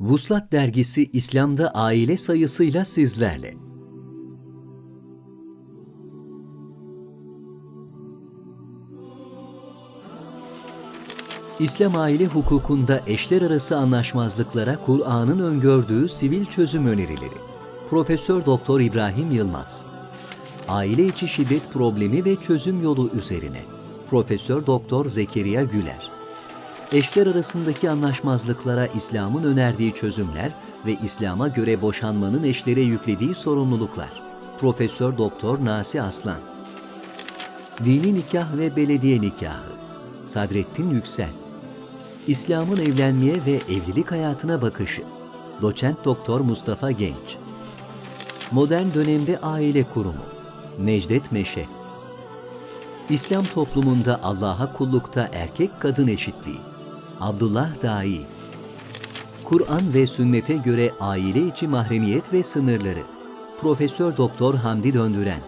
Vuslat dergisi İslam'da aile sayısıyla sizlerle. İslam aile hukukunda eşler arası anlaşmazlıklara Kur'an'ın öngördüğü sivil çözüm önerileri. Profesör Doktor İbrahim Yılmaz. Aile içi şiddet problemi ve çözüm yolu üzerine. Profesör Doktor Zekeriya Güler. Eşler arasındaki anlaşmazlıklara İslam'ın önerdiği çözümler ve İslam'a göre boşanmanın eşlere yüklediği sorumluluklar. Profesör Doktor Nasi Aslan. Dini nikah ve belediye nikahı. Sadrettin Yüksel. İslam'ın evlenmeye ve evlilik hayatına bakışı. Doçent Doktor Mustafa Genç. Modern dönemde aile kurumu. Necdet Meşe. İslam toplumunda Allah'a kullukta erkek kadın eşitliği. Abdullah Dai. Kur'an ve sünnete göre aile içi mahremiyet ve sınırları. Profesör Doktor Hamdi Döndüren.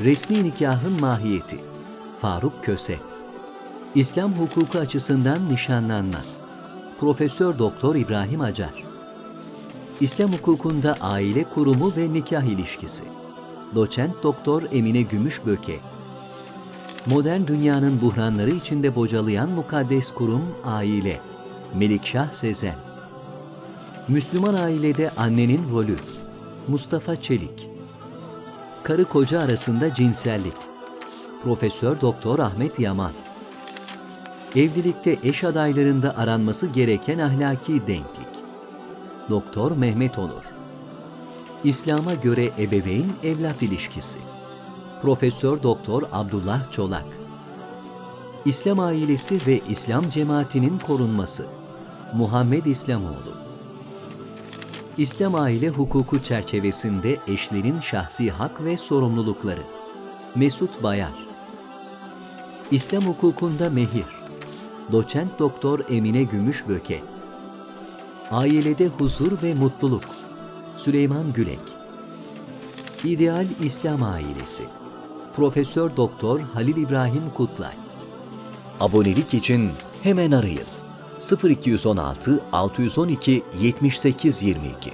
Resmi nikahın mahiyeti. Faruk Köse. İslam hukuku açısından nişanlanma. Profesör Doktor İbrahim Acar. İslam hukukunda aile kurumu ve nikah ilişkisi. Doçent Doktor Emine Gümüşböke. Modern dünyanın buhranları içinde bocalayan mukaddes kurum aile. Melikşah Sezen. Müslüman ailede annenin rolü. Mustafa Çelik. Karı koca arasında cinsellik. Profesör Doktor Ahmet Yaman. Evlilikte eş adaylarında aranması gereken ahlaki denklik. Doktor Mehmet Onur. İslam'a göre ebeveyn evlat ilişkisi. Profesör Doktor Abdullah Çolak. İslam ailesi ve İslam cemaatinin korunması. Muhammed İslamoğlu. İslam aile hukuku çerçevesinde eşlerin şahsi hak ve sorumlulukları. Mesut Bayar. İslam hukukunda mehir. Doçent Doktor Emine Gümüşböke. Ailede huzur ve mutluluk. Süleyman Gülek. İdeal İslam ailesi. Profesör Doktor Halil İbrahim Kutlay. Abonelik için hemen arayın. 0216 612 78 22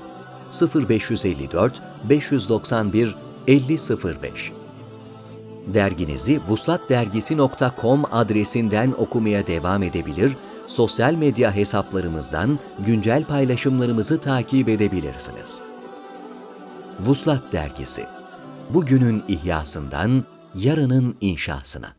0554 591 5005 Derginizi vuslatdergisi.com adresinden okumaya devam edebilir, sosyal medya hesaplarımızdan güncel paylaşımlarımızı takip edebilirsiniz. Vuslat Dergisi Bugünün ihyasından yarının inşasına.